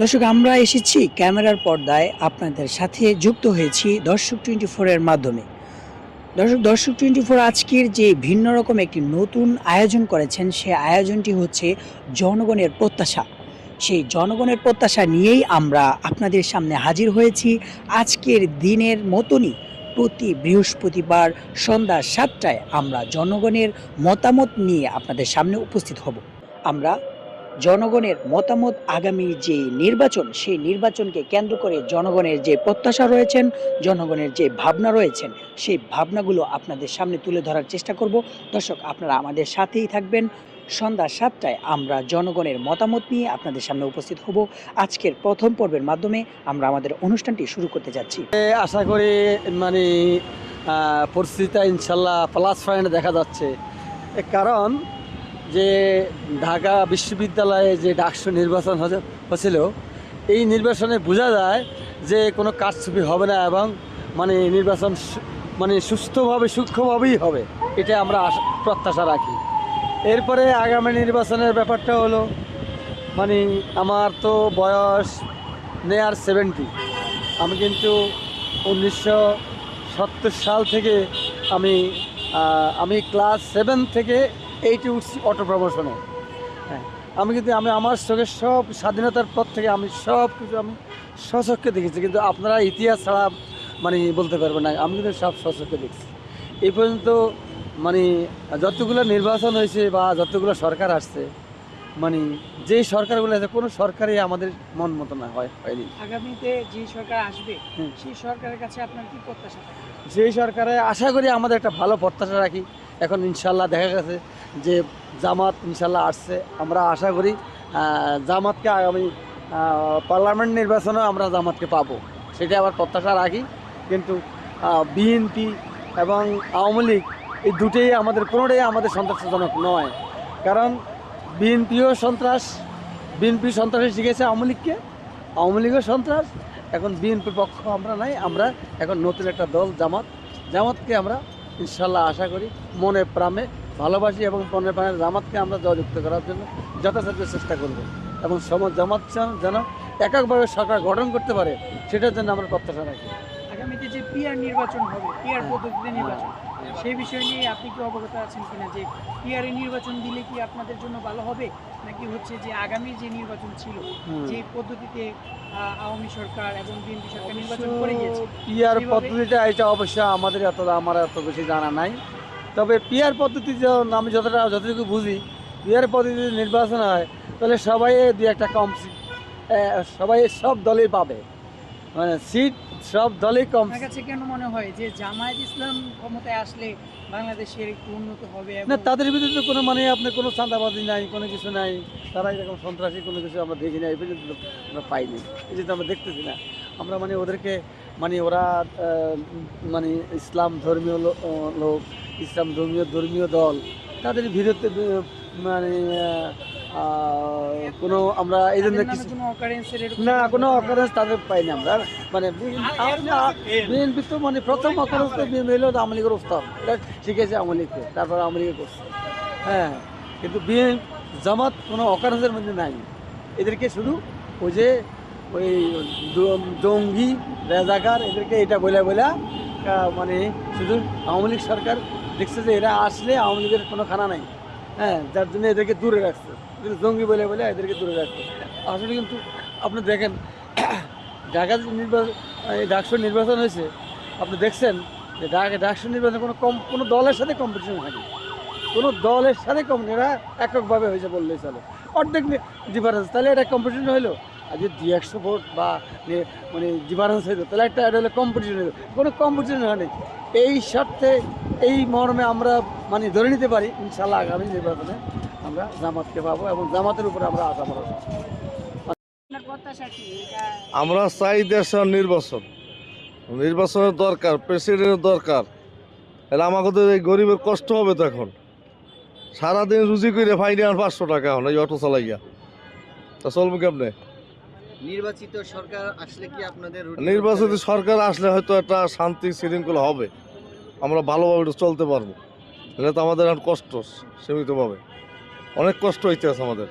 দর্শক, আমরা এসেছি ক্যামেরার পর্দায় আপনাদের সাথে যুক্ত হয়েছি দর্শক টোয়েন্টি ফোরের মাধ্যমে। দর্শক দর্শক টোয়েন্টি ফোর আজকের যে ভিন্ন রকম একটি নতুন আয়োজন করেছেন, সে আয়োজনটি হচ্ছে জনগণের প্রত্যাশা। সেই জনগণের প্রত্যাশা নিয়েই আমরা আপনাদের সামনে হাজির হয়েছি আজকের দিনের মতনই। প্রতি বৃহস্পতিবার সন্ধ্যা সাতটায় আমরা জনগণের মতামত নিয়ে আপনাদের সামনে উপস্থিত হব। আমরা জনগণের মতামত আগামী যে নির্বাচন, সেই নির্বাচনকে কেন্দ্র করে জনগণের যে প্রত্যাশা রয়েছেন, জনগণের যে ভাবনা রয়েছেন, সেই ভাবনাগুলো আপনাদের সামনে তুলে ধরার চেষ্টা করব। দর্শক, আপনারা আমাদের সাথেই থাকবেন। সন্ধ্যা সাতটায় আমরা জনগণের মতামত নিয়ে আপনাদের সামনে উপস্থিত হব। আজকের প্রথম পর্বের মাধ্যমে আমরা আমাদের অনুষ্ঠানটি শুরু করতে যাচ্ছি। আশা করি মানে পরিস্থিতিটা ইনশাল্লাহ প্লাস পয়েন্ট দেখা যাচ্ছে। কারণ যে ঢাকা বিশ্ববিদ্যালয়ে যে ডাকসু নির্বাচন হয়েছিল এই নির্বাচনে বোঝা যায় যে কোনো কারচুপি হবে না এবং মানে নির্বাচন মানে সুস্থভাবে, সূক্ষ্মভাবেই হবে। এটা আমরা প্রত্যাশা রাখি। এরপরে আগামী নির্বাচনের ব্যাপারটা হলো মানে আমার তো বয়স নেয়ার সেভেন্টি আমি কিন্তু উনিশশো সত্তর সাল থেকে আমি আমি ক্লাস সেভেন থেকে এইটে উঠছি অটো প্রমোশনে। হ্যাঁ আমি কিন্তু আমি আমার চোখের সব স্বাধীনতার পর থেকে আমি সব কিছু আমি স্বচক্ষে দেখেছি কিন্তু আপনারা ইতিহাস ছাড়া মানে বলতে পারবেন না। আমি কিন্তু সব স্বচক্ষে দেখছি। এই পর্যন্ত মানে যতগুলো নির্বাচন হয়েছে বা যতগুলো সরকার আসছে মানে যেই সরকারগুলো আছে কোনো সরকারই আমাদের মন মতো না হয় হয়নি। আগামীতে যে সরকার আসবে সেই সরকারের কাছে আপনার কি প্রত্যাশা যেই সরকারে আশা করি আমাদের একটা ভালো প্রত্যাশা রাখি। এখন ইনশাল্লাহ দেখা গেছে যে জামাত ইনশাল্লাহ আসছে, আমরা আশা করি জামাতকে আগামী পার্লামেন্ট নির্বাচনেও আমরা জামাতকে পাবো। সেটা আবার প্রত্যাশা রাখি। কিন্তু বিএনপি এবং আওয়ামী লীগ এই দুটোই আমাদের, কোনোটাই আমাদের সন্ত্রাসজনক নয়। কারণ, বিএনপিও সন্ত্রাস, বিএনপি সন্ত্রাসে শিখেছে আওয়ামী লীগকে, আওয়ামী লীগও সন্ত্রাস। এখন বিএনপির পক্ষ আমরা নাই, আমরা এখন নতুন একটা দল, জামাত। জামাতকে আমরা ইনশাল্লাহ আশা করি, মনে প্রাণে ভালোবাসি এবং মনে প্রাণে জামাতকে আমরা জয়যুক্ত করার জন্য যথাসাধ্য চেষ্টা করব। এবং সমাজ জামাত যেন- এককভাবে সরকার গঠন করতে পারে সেটার জন্য আমরা প্রত্যাশা রাখি। আগামীতে যে পিআর নির্বাচন হবে পিআর পদ্ধতিতে নির্বাচন সেই বিষয় নিয়ে আপনি কি অবগত আছেন কিনা যে পিআর নির্বাচন দিলে কি আপনাদের জন্য ভালো হবে? নাকি হচ্ছে যে আগামী যে নির্বাচন ছিল যে পদ্ধতিতে আওয়ামী সরকার এবং বিএনপি সরকার নির্বাচন করে গিয়েছে পিয়ার পদ্ধতিটা এটা অবশ্য আমাদের এত আমার এত বেশি জানা নাই। তবে পিয়ার পদ্ধতি যখন আমি যতটা যতটুকু বুঝি পিয়ার পদ্ধতিতে নির্বাচন হয় তাহলে সবাই দু একটা কম সিট সবাই সব দলেই পাবে। মানে সিট সব দলেই কম কাছে কেন মনে হয় যে জামায়াত ইসলাম ক্ষমতায় আসলে বাংলাদেশের একটু উন্নত হবে না তাদের ভিতরে তো কোনো মানে আপনার কোনো চাঁদাবাজি নাই কোনো কিছু নাই তারা এরকম সন্ত্রাসী কোনো কিছু আমরা দেখি না এই পর্যন্ত আমরা পাইনি এই যে তো আমরা দেখতেছি না। আমরা মানে ওদেরকে মানে ওরা মানে ইসলাম ধর্মীয় লোক ইসলাম ধর্মীয় ধর্মীয় দল তাদের বিরুদ্ধে মানে কোনো আমরা এই জন্য কিছু না কোনো অকারেন্স তাদের পাইনি আমরা। মানে বিএনপি তো মানে প্রথম অকারেন্স তো বিএনপি হলো আওয়ামী লীগের উস্তাদ। এটা শিখেছে আওয়ামী লীগকে তারপর আওয়ামী লীগে করছে। হ্যাঁ কিন্তু বিএন জামাত কোনো অকারেন্সের মধ্যে নাই। এদেরকে শুধু ওই যে ওই জঙ্গি, রেজাকার এদেরকে এটা বলে বলে মানে শুধু আওয়ামী লীগ সরকার দেখছে যে এরা আসলে আওয়ামী লীগের কোনো খানা নাই হ্যাঁ যার জন্য এদেরকে দূরে রাখছে। জঙ্গি বলে বলে এদেরকে দূরে রাখছে। আসলে কিন্তু আপনি দেখেন, ঢাকা নির্বাচন এই ডাকসুর নির্বাচন হয়েছে, আপনি দেখছেন যে ঢাকা ডাকসুর নির্বাচন কোনো কম, কোনো দলের সাথে কম্পিটিশন হয়নি কোনো দলের সাথে কম এরা এককভাবে হয়েছে বললেই চলে। অর্ধেক ডিফারেন্স তাহলে এটা কম্পিটিশন হইল? আর যদি দুই একশো ভোট বা মানে ডিফারেন্স হইতো তাহলে একটা এটা হলো কম্পিটিশন হইল কোনো কম্পিটিশন হয়নি এই স্বার্থে এই মর্মে আমরা মানে ধরে নিতে পারি ইনশাল্লাহ আগামী নির্বাচনে আমরা জামাতকে পাবো এবং জামাতের উপরে আমরা আশা করব আপনার প্রত্যাশা কি? এটা আমরা চাই দেশের নির্বাচন। নির্বাচনের দরকার প্রেসিডেন্টের দরকার। এরা আমাদের এই গরিবের কষ্ট হবে তো এখন। সারাদিন রুজি করে ফাইনি আর পাঁচশো টাকা এখন এই অটো চালাইয়া। তা চলবে কেমনে? নির্বাচিত সরকার আসলে কি আপনাদের নির্বাচিত সরকার আসলে হয়তো একটা শান্তি শৃঙ্খলা হবে। আমরা ভালোভাবে চলতে পারব। এটা তো আমাদের আর কষ্ট সীমিতভাবে। অনেক কষ্ট হইতে আছে আমাদের।